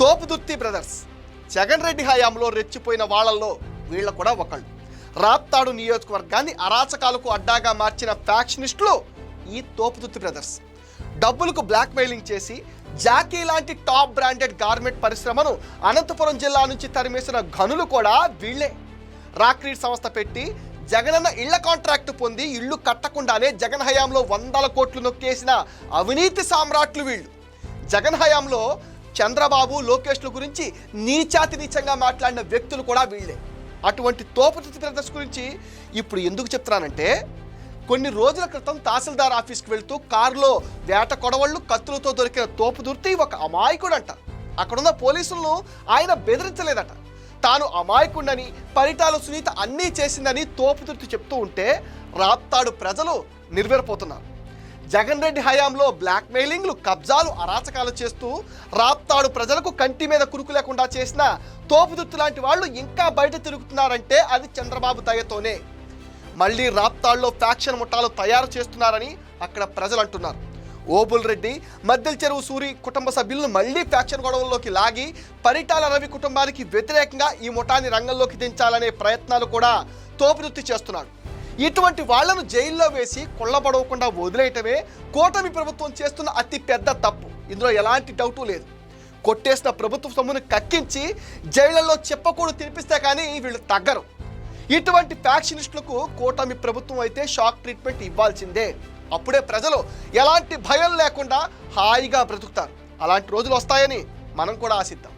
Thopudurthi brothers. Jagan Reddy హయాంలో రెచ్చిపోయిన వాళ్ళల్లో వీళ్ళ కూడా ఒకళ్ళు. రాప్తాడు నియోజకవర్గాన్ని అరాచకాలకు అడ్డాగా మార్చిన ఫ్యాక్షనిస్టులు ఈ తోపుదుర్తి బ్రదర్స్. డబ్బులకు బ్లాక్ మెయిలింగ్ చేసి జాకీ లాంటి టాప్ బ్రాండెడ్ గార్మెంట్ పరిశ్రమను అనంతపురం జిల్లా నుంచి తరిమేసిన గనులు కూడా వీళ్ళే. రాక్రీడ్ సంస్థ పెట్టి జగనన్న ఇళ్ళ కాంట్రాక్ట్ పొంది ఇళ్ళు కట్టకుండానే జగన్ హయాంలో వందల కోట్లు నొక్కేసిన అవినీతి సామ్రాట్లు వీళ్ళు. జగన్ హయాంలో చంద్రబాబు లోకేష్ల గురించి నీచాతి నీచంగా మాట్లాడిన వ్యక్తులు కూడా వీళ్ళే. అటువంటి తోపుతిథి బ్రదర్స్ గురించి ఇప్పుడు ఎందుకు చెప్తున్నానంటే కొన్ని రోజుల క్రితం తహసీల్దార్ ఆఫీస్కి వెళ్తూ కారులో వేట కొడవళ్ళు కత్తులతో దొరికిన తోపుదుర్తి ఒక అమాయకుడంట. అక్కడున్న పోలీసులను ఆయన బెదిరించలేదట. తాను అమాయకుడని పరిటాల సునీత అన్నీ చేసిందని తోపుతుర్తి చెప్తూ ఉంటే రాప్తాడు ప్రజలు నిర్వెరపోతున్నారు. జగన్ రెడ్డి హయాంలో బ్లాక్ మెయిలింగ్లు కబ్జాలు అరాచకాలు చేస్తూ రాప్తాడు ప్రజలకు కంటి మీద కురుకు లేకుండా చేసిన తోపుదుత్తు లాంటి వాళ్ళు ఇంకా బయట తిరుగుతున్నారంటే అది చంద్రబాబు దయతోనే. మళ్ళీ రాప్తాడులో ఫ్యాక్షన్ ముఠాలు తయారు చేస్తున్నారని అక్కడ ప్రజలు అంటున్నారు. ఓబుల్ రెడ్డి మద్దెల చెరువు సూరి కుటుంబ సభ్యులను మళ్ళీ ఫ్యాక్షన్ గొడవల్లోకి లాగి పరిటాల రవి కుటుంబానికి వ్యతిరేకంగా ఈ ముఠాన్ని రంగంలోకి దించాలనే ప్రయత్నాలు కూడా తోపుదుత్తి చేస్తున్నాడు. ఇటువంటి వాళ్ళను జైల్లో వేసి కొల్లబడవకుండా వదిలేయటమే కూటమి ప్రభుత్వం చేస్తున్న అతి పెద్ద తప్పు. ఇందులో ఎలాంటి డౌటు లేదు. కొట్టేసిన ప్రభుత్వ సొమ్మును కక్కించి జైళ్ళలో చెప్పకూడదు తినిపిస్తే కానీ వీళ్ళు తగ్గరు. ఇటువంటి ఫ్యాక్షనిస్టులకు కూటమి ప్రభుత్వం అయితే షాక్ ట్రీట్మెంట్ ఇవ్వాల్సిందే. అప్పుడే ప్రజలు ఎలాంటి భయం లేకుండా హాయిగా బ్రతుకుతారు. అలాంటి రోజులు వస్తాయని మనం కూడా ఆశిద్దాం.